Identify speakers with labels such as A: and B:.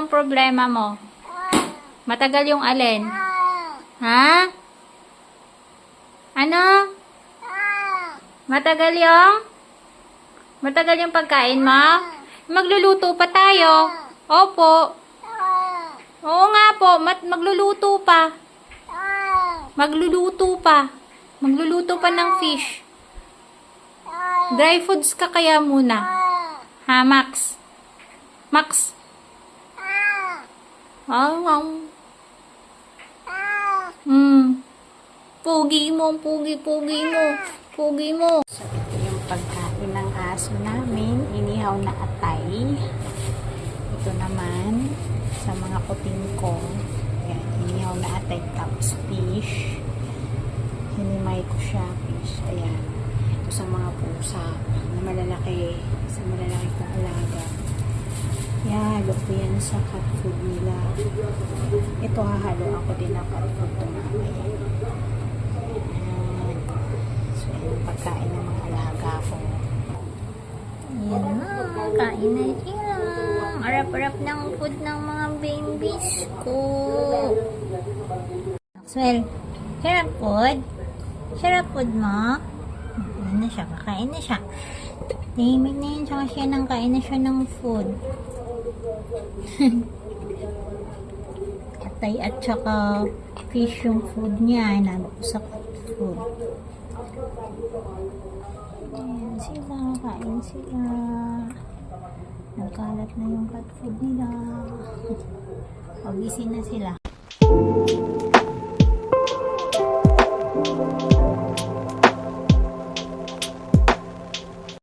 A: Anong problema mo? Matagal yung alin? Ha? Ano? Matagal yung? Matagal yung pagkain mo? Magluluto pa tayo. Opo. Oo nga po, mat magluluto pa. Magluluto pa. Magluluto pa ng fish. Dry foods ka kaya muna. Ha, Max? Max? Ah, wow. Hmm. Pugi mo, pugi, pugi mo. Pugi mo. So, ito yung pagkain ng aso namin. Inihaw na atay. Ito naman, sa mga kuting ko. Yan, inihaw na atay tapos fish. Hinimay ko siya, fish. Ayan. Ito sa mga pusa na malalaki. Sa malalaki kong alaga. Yan, halo ko yan sa cat food nila. Ito hahalo ako din ng cat food to mamaya. Yan. So, yung pagkain ng mga alaga ko. Yan na, kain na sila. Arap-arap ng food ng mga babies ko. Maxwell, sarap food? Sarap food mo? Yan na siya, kakain na siya. Tahimik na yun, tsaka siya nang kain na siya ng food. Atay at saka fish yung food niya. Inalo ko sa food. Ayan sila. Kain sila. Nagkalat na yung cat food nila. Pagising na sila.